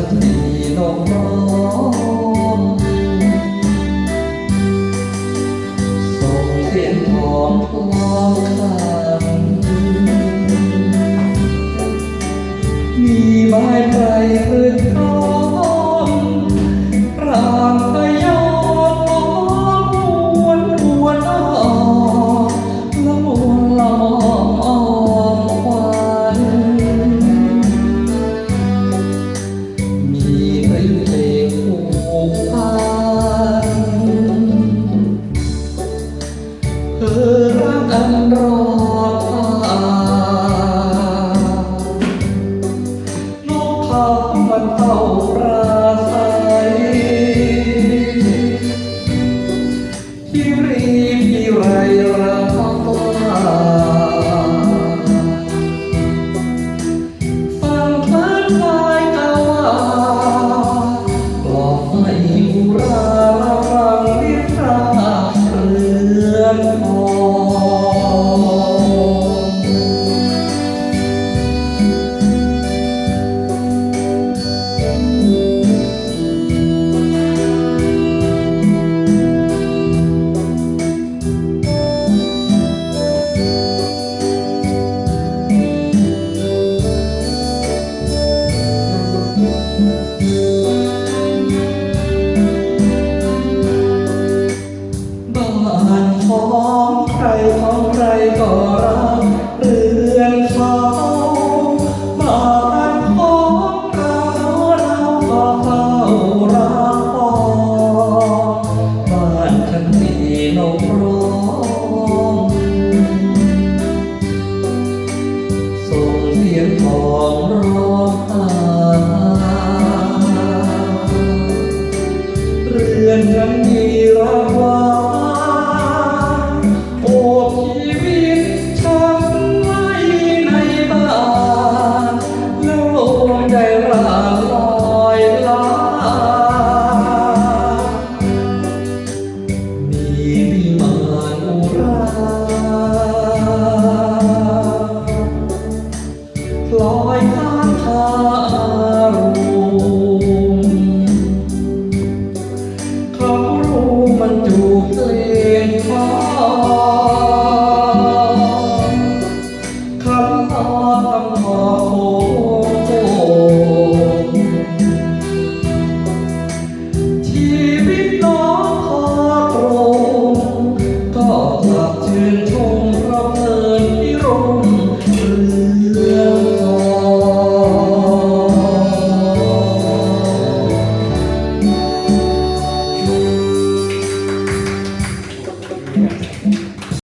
ฉันมีน้องน้อส่งเสียงหอมพอคำมีไม้ amor. มือมีรัวาโอบชีวิตฉันไว้ในบานแล้วลมได้ร่าลอยลามีวิมานอุราลอยข้างทาง จูบเกลียนคอคำนอต้อขอโหที่